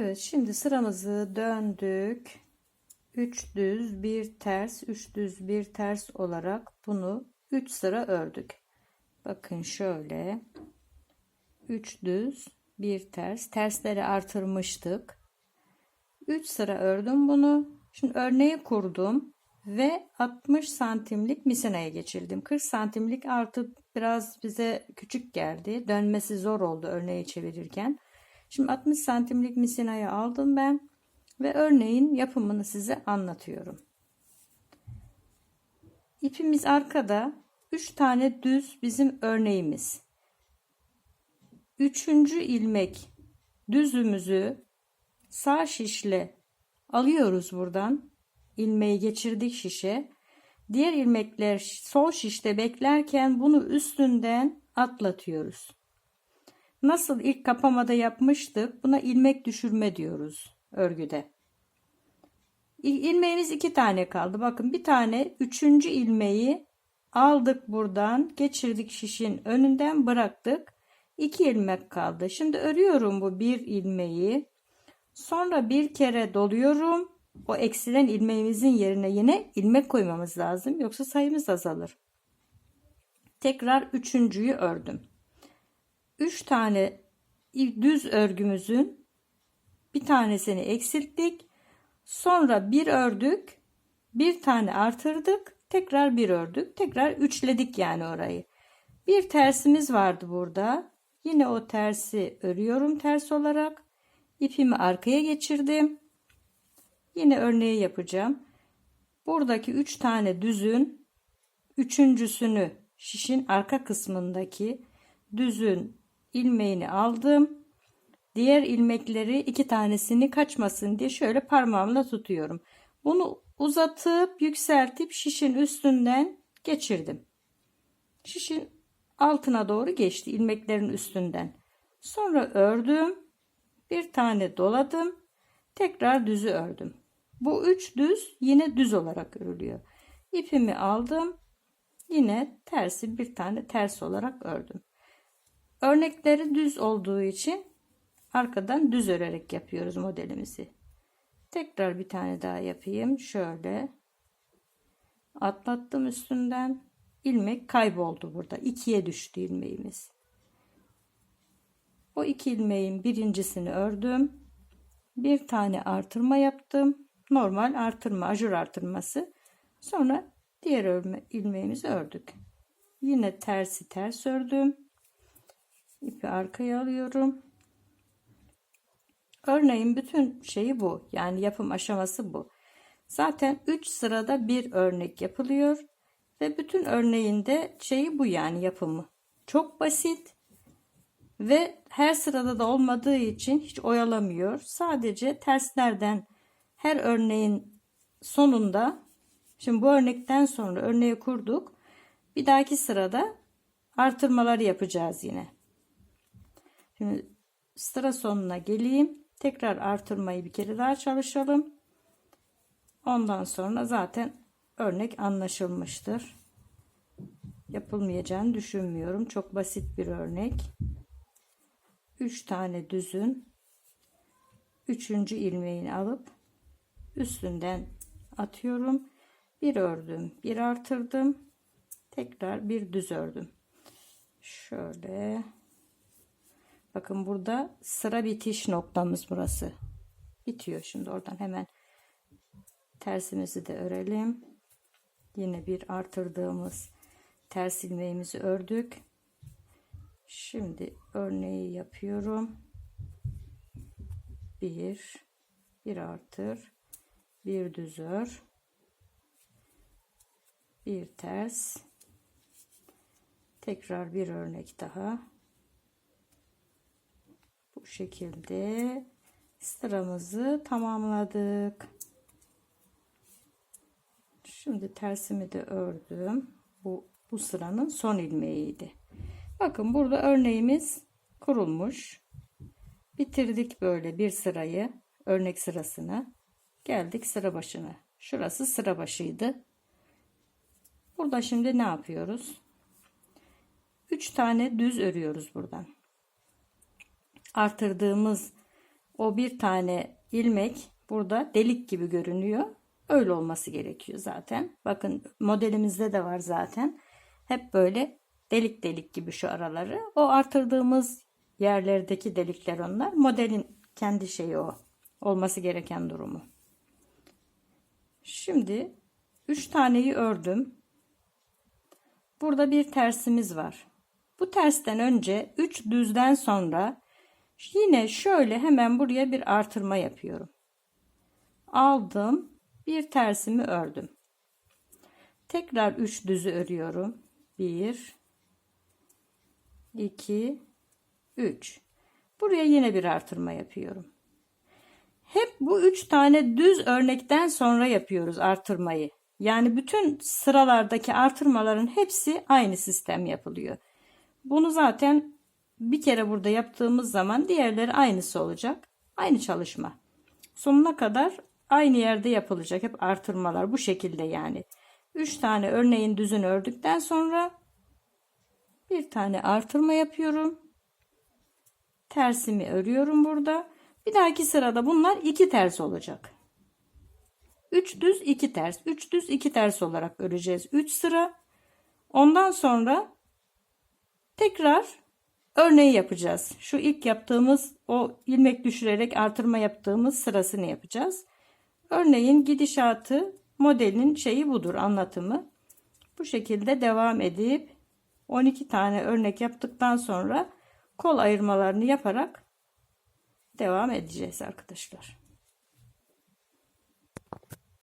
Evet şimdi sıramızı döndük. 3 düz bir ters 3 düz bir ters olarak bunu 3 sıra ördük. Bakın şöyle 3 düz bir ters tersleri artırmıştık. 3 sıra ördüm bunu. Şimdi örneği kurdum ve 60 santimlik misinaya geçirdim. 40 santimlik artı biraz bize küçük geldi. Dönmesi zor oldu örneği çevirirken. Şimdi 60 santimlik misinayı aldım ben ve örneğin yapımını size anlatıyorum. İpimiz arkada 3 tane düz bizim örneğimiz. Üçüncü ilmek düzümüzü sağ şişle alıyoruz buradan. ilmeği geçirdik şişe. Diğer ilmekler sol şişte beklerken bunu üstünden atlatıyoruz. Nasıl ilk kapamada yapmıştık? Buna ilmek düşürme diyoruz örgüde. İlmeğimiz iki tane kaldı. Bakın bir tane üçüncü ilmeği aldık buradan geçirdik şişin önünden bıraktık. İki ilmek kaldı. Şimdi örüyorum bu bir ilmeği. Sonra bir kere doluyorum. O eksilen ilmeğimizin yerine yine ilmek koymamız lazım. Yoksa sayımız azalır. Tekrar üçüncüyü ördüm. Üç tane düz örgümüzün bir tanesini eksilttik. Sonra bir ördük. Bir tane artırdık. Tekrar bir ördük. Tekrar üçledik yani orayı. Bir tersimiz vardı burada. Yine o tersi örüyorum ters olarak. İpimi arkaya geçirdim. Yine örneği yapacağım. Buradaki üç tane düzün üçüncüsünü şişin arka kısmındaki düzün ilmeğini aldım. Diğer ilmekleri iki tanesini kaçmasın diye şöyle parmağımla tutuyorum. Bunu uzatıp yükseltip şişin üstünden geçirdim. Şişin altına doğru geçti ilmeklerin üstünden. Sonra ördüm. Bir tane doladım. Tekrar düzü ördüm. Bu üç düz yine düz olarak örülüyor. İpimi aldım. Yine tersi bir tane ters olarak ördüm. Örnekleri düz olduğu için arkadan düz örerek yapıyoruz modelimizi. Tekrar bir tane daha yapayım. Şöyle atlattım üstünden. ilmek kayboldu burada. ikiye düştü ilmeğimiz. O iki ilmeğin birincisini ördüm. Bir tane artırma yaptım. Normal artırma, ajur artırması. Sonra diğer ilmeğimizi ördük. Yine tersi ters ördüm. İpi arkaya alıyorum. Örneğin bütün şeyi bu. Yani yapım aşaması bu. Zaten 3 sırada bir örnek yapılıyor ve bütün örneğinde şeyi bu yani yapımı. Çok basit ve her sırada da olmadığı için hiç oyalamıyor. Sadece terslerden her örneğin sonunda şimdi bu örnekten sonra örneği kurduk. Bir dahaki sırada artırmaları yapacağız yine. Şimdi sıra sonuna geleyim. Tekrar artırmayı bir kere daha çalışalım. Ondan sonra zaten örnek anlaşılmıştır. Yapılmayacağını düşünmüyorum. Çok basit bir örnek. 3 tane düzün 3. ilmeğini alıp üstünden atıyorum. Bir ördüm, bir artırdım. Tekrar bir düz ördüm. Şöyle Bakın burada sıra bitiş noktamız burası. Bitiyor. Şimdi oradan hemen tersimizi de örelim. Yine bir artırdığımız ters ilmeğimizi ördük. Şimdi örneği yapıyorum. Bir, bir artır, bir düz ör, bir ters, tekrar bir örnek daha şekilde sıramızı tamamladık. Şimdi tersimi de ördüm. Bu, bu sıranın son ilmeğiydi. Bakın burada örneğimiz kurulmuş. Bitirdik böyle bir sırayı. Örnek sırasını. Geldik sıra başına. Şurası sıra başıydı. Burada şimdi ne yapıyoruz? 3 tane düz örüyoruz buradan artırdığımız o bir tane ilmek burada delik gibi görünüyor. Öyle olması gerekiyor zaten. Bakın modelimizde de var zaten. Hep böyle delik delik gibi şu araları. O artırdığımız yerlerdeki delikler onlar. Modelin kendi şeyi o. Olması gereken durumu. Şimdi 3 taneyi ördüm. Burada bir tersimiz var. Bu tersten önce 3 düzden sonra yine şöyle hemen buraya bir artırma yapıyorum. Aldım. Bir tersimi ördüm. Tekrar 3 düzü örüyorum. 1 2 3 Buraya yine bir artırma yapıyorum. Hep bu üç tane düz örnekten sonra yapıyoruz artırmayı. Yani bütün sıralardaki artırmaların hepsi aynı sistem yapılıyor. Bunu zaten bir kere burada yaptığımız zaman diğerleri aynısı olacak. Aynı çalışma. Sonuna kadar aynı yerde yapılacak. Hep artırmalar bu şekilde yani. 3 tane örneğin düzünü ördükten sonra bir tane artırma yapıyorum. Tersimi örüyorum burada. Bir dahaki sırada bunlar iki ters olacak. 3 düz 2 ters. 3 düz 2 ters olarak öreceğiz. 3 sıra. Ondan sonra tekrar örneği yapacağız. Şu ilk yaptığımız o ilmek düşürerek artırma yaptığımız sırasını yapacağız. Örneğin gidişatı modelin şeyi budur anlatımı. Bu şekilde devam edip 12 tane örnek yaptıktan sonra kol ayırmalarını yaparak devam edeceğiz arkadaşlar.